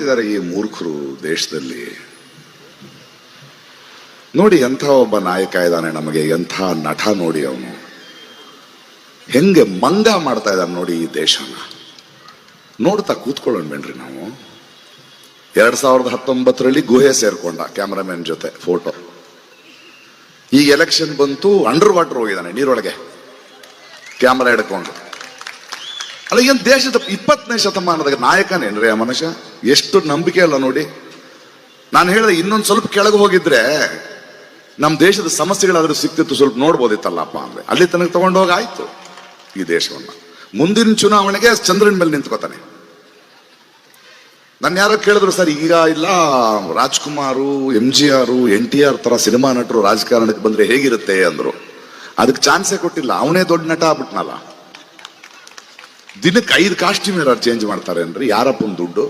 ಇದ್ದಾರೆ ಈ ಮೂರ್ಖರು ದೇಶದಲ್ಲಿ. ನೋಡಿ ಎಂಥ ಒಬ್ಬ ನಾಯಕ ಇದ್ದಾನೆ ನಮಗೆ, ಎಂಥ ನಟ ನೋಡಿ ಅವನು. ಹೆಂಗೆ ಮಂಗ ಮಾಡ್ತಾ ಇದ್ದಾನೆ ನೋಡಿ ಈ ದೇಶನ. ನೋಡ್ತಾ ಕೂತ್ಕೊಳ್ಳೋಣ ಬೇಡ್ರಿ ನಾವು. ಎರಡ್ ಸಾವಿರದ ಹತ್ತೊಂಬತ್ತರಲ್ಲಿ ಗುಹೆ ಸೇರ್ಕೊಂಡ ಕ್ಯಾಮ್ರಾಮನ್ ಜೊತೆ ಫೋಟೋ. ಈಗ ಎಲೆಕ್ಷನ್ ಬಂತು ಅಂಡರ್ ವಾಟರ್ ಹೋಗಿದ್ದಾನೆ ನೀರೊಳಗೆ. ಕ್ಯಾಮ್ರಾ ಹಿಡ್ಕೊಂಡು. ಅಲ್ಲ, ಏನು ದೇಶದ ಇಪ್ಪತ್ತನೇ ಶತಮಾನದ ನಾಯಕನೇನ್ರಿ ಆ ಮನುಷ್ಯ? ಎಷ್ಟು ನಂಬಿಕೆ ಅಲ್ಲ ನೋಡಿ. ನಾನು ಹೇಳಿದೆ, ಇನ್ನೊಂದು ಸ್ವಲ್ಪ ಕೆಳಗೆ ಹೋಗಿದ್ರೆ ನಮ್ಮ ದೇಶದ ಸಮಸ್ಯೆಗಳಾದ್ರೂ ಸಿಕ್ತಿತ್ತು, ಸ್ವಲ್ಪ ನೋಡ್ಬೋದಿತ್ತಲ್ಲಪ್ಪ ಅಂದ್ರೆ. ಅಲ್ಲಿ ತನಕ ತಗೊಂಡು ಹೋಗಿ ಆಯ್ತು ಈ ದೇಶವನ್ನು. ಮುಂದಿನ ಚುನಾವಣೆಗೆ ಚಂದ್ರನ ಮೇಲೆ ನಿಂತ್ಕೋತಾನೆ. ನನ್ನ ಯಾರೋ ಕೇಳಿದ್ರು, ಸರ್, ಈಗ ಇಲ್ಲ, Rajkumar, M G R, N T R ತರ ಸಿನಿಮಾ ನಟರು ರಾಜಕಾರಣಕ್ಕೆ ಬಂದ್ರೆ ಹೇಗಿರುತ್ತೆ? ಅಂದ್ರು. ಅದಕ್ಕೆ ಚಾನ್ಸೇ ಕೊಟ್ಟಿಲ್ಲ. ಅವನೇ ದೊಡ್ಡ ನಟ ಆಗ್ಬಿಟ್ನಲ್ಲ. ದಿನಕ್ಕೆ ಐದು ಕಾಸ್ಟ್ಯೂಮ್ ಯಾರು ಚೇಂಜ್ ಮಾಡ್ತಾರೆ ಅಂದ್ರೆ ಯಾರಪ್ಪನ ದುಡ್ಡು?